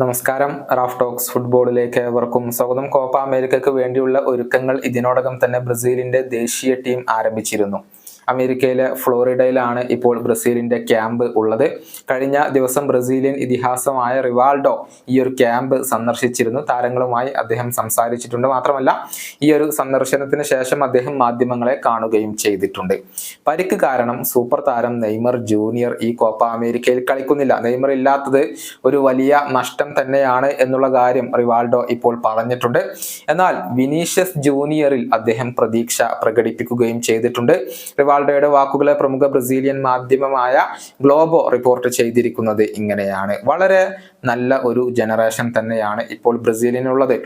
നമസ്കാരം. Raf talks ഫുട്ബോളിലേക്ക് ഏവർക്കും സ്വാഗതം. കോപ്പ അമേരിക്കയ്ക്ക് വേണ്ടിയുള്ള ഒരുക്കങ്ങൾ ഇതിനോടകം തന്നെ ബ്രസീലിന്റെ ദേശീയ ടീം ആരംഭിച്ചിരുന്നു. അമേരിക്കയിലെ ഫ്ലോറിഡയിലാണ് ഇപ്പോൾ ബ്രസീലിന്റെ ക്യാമ്പ് ഉള്ളത്. കഴിഞ്ഞ ദിവസം ബ്രസീലിയൻ ഇതിഹാസമായ റിവാൾഡോ ഈ ഒരു ക്യാമ്പ് സന്ദർശിച്ചിരുന്നു. താരങ്ങളുമായി അദ്ദേഹം സംസാരിച്ചിട്ടുണ്ട്. മാത്രമല്ല ഈ ഒരു സന്ദർശനത്തിന് ശേഷം അദ്ദേഹം മാധ്യമങ്ങളെ കാണുകയും ചെയ്തിട്ടുണ്ട്. പരിക്ക് കാരണം സൂപ്പർ താരം നെയ്മർ ജൂനിയർ ഈ കോപ്പ അമേരിക്കയിൽ കളിക്കുന്നില്ല. നെയ്മർ ഇല്ലാത്തത് ഒരു വലിയ നഷ്ടം തന്നെയാണ് എന്നുള്ള കാര്യം റിവാൾഡോ ഇപ്പോൾ പറഞ്ഞിട്ടുണ്ട്. എന്നാൽ വിനീഷ്യസ് ജൂനിയറിൽ അദ്ദേഹം പ്രതീക്ഷ പ്രകടിപ്പിക്കുകയും ചെയ്തിട്ടുണ്ട്. റിവാൾഡോയുടെ വാക്കുകളെ പ്രമുഖ ബ്രസീലിയൻ മാധ്യമമായ ഗ്ലോബോ റിപ്പോർട്ട് ചെയ്തിരിക്കുന്നത് ഇങ്ങനെയാണ്. വളരെ നല്ല ഒരു ജനറേഷൻ തന്നെയാണ് ഇപ്പോൾ ബ്രസീലിനുള്ളത്.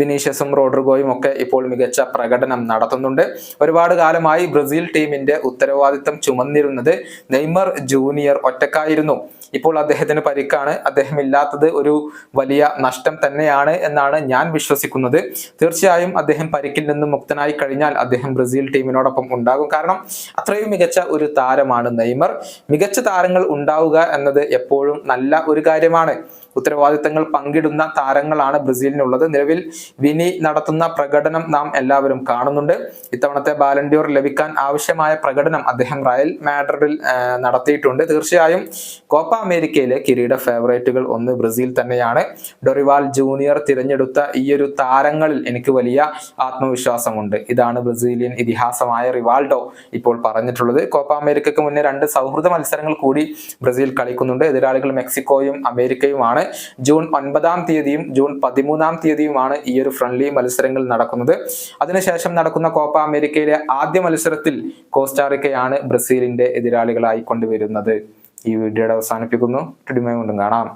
വിനീഷ്യസും റോഡ്രിഗോയും ഒക്കെ ഇപ്പോൾ മികച്ച പ്രകടനം നടത്തുന്നുണ്ട്. ഒരുപാട് കാലമായി ബ്രസീൽ ടീമിന്റെ ഉത്തരവാദിത്തം ചുമന്നിരുന്നത് നെയ്മർ ജൂനിയർ ഒറ്റക്കായിരുന്നു. ഇപ്പോൾ അദ്ദേഹത്തിന് പരിക്കാണ്. അദ്ദേഹം ഇല്ലാത്തത് ഒരു വലിയ നഷ്ടം തന്നെയാണ് എന്നാണ് ഞാൻ വിശ്വസിക്കുന്നത്. തീർച്ചയായും അദ്ദേഹം പരിക്കിൽ നിന്നും മുക്തനായി കഴിഞ്ഞാൽ അദ്ദേഹം ബ്രസീൽ ടീമിനോടൊപ്പം ഉണ്ടാകും. കാരണം അത്രയും മികച്ച ഒരു താരമാണ് നെയ്മർ. മികച്ച താരങ്ങൾ ഉണ്ടാവുക എന്നത് എപ്പോഴും നല്ല ഒരു കാര്യമാണ്. ഉത്തരവാദിത്തങ്ങൾ പങ്കിടുന്ന താരങ്ങളാണ് ബ്രസീലിനുള്ളത്. നിലവിൽ വിനി നടത്തുന്ന പ്രകടനം നാം എല്ലാവരും കാണുന്നുണ്ട്. ഇത്തവണത്തെ ബാലൻഡിയോർ ലഭിക്കാൻ ആവശ്യമായ പ്രകടനം അദ്ദേഹം റയൽ മാഡ്രിഡിൽ നടത്തിയിട്ടുണ്ട്. തീർച്ചയായും കോപ്പ അമേരിക്കയിലെ കിരീട ഫേവറേറ്റുകൾ ഒന്ന് ബ്രസീൽ തന്നെയാണ്. ഡൊറിവാൾ ജൂനിയർ തിരഞ്ഞെടുത്ത ഈ ഒരു താരങ്ങളിൽ എനിക്ക് വലിയ ആത്മവിശ്വാസമുണ്ട്. ഇതാണ് ബ്രസീലിയൻ ഇതിഹാസമായ റിവാൾഡോ. ഇപ്പോൾ പറഞ്ഞിട്ടുള്ളത്. കോപ്പ അമേരിക്കയ്ക്ക് മുന്നേ രണ്ട് സൗഹൃദ മത്സരങ്ങൾ കൂടി ബ്രസീൽ കളിക്കുന്നുണ്ട്. എതിരാളികൾ മെക്സിക്കോയും അമേരിക്കയുമാണ്. ജൂൺ ഒൻപതാം തീയതിയും ജൂൺ പതിമൂന്നാം തീയതിയുമാണ് ഈ ഒരു ഫ്രണ്ട്ലി മത്സരങ്ങൾ നടക്കുന്നത്. അതിനുശേഷം നടക്കുന്ന കോപ്പ അമേരിക്കയിലെ ആദ്യ മത്സരത്തിൽ കോസ്റ്റാറിക്കയാണ് ബ്രസീലിന്റെ എതിരാളികളായി കൊണ്ടുവരുന്നത്. ഈ വീഡിയോയുടെ അവസാനിപ്പിക്കുന്നു. ടിഡിമയും കൊണ്ടും കാണാം.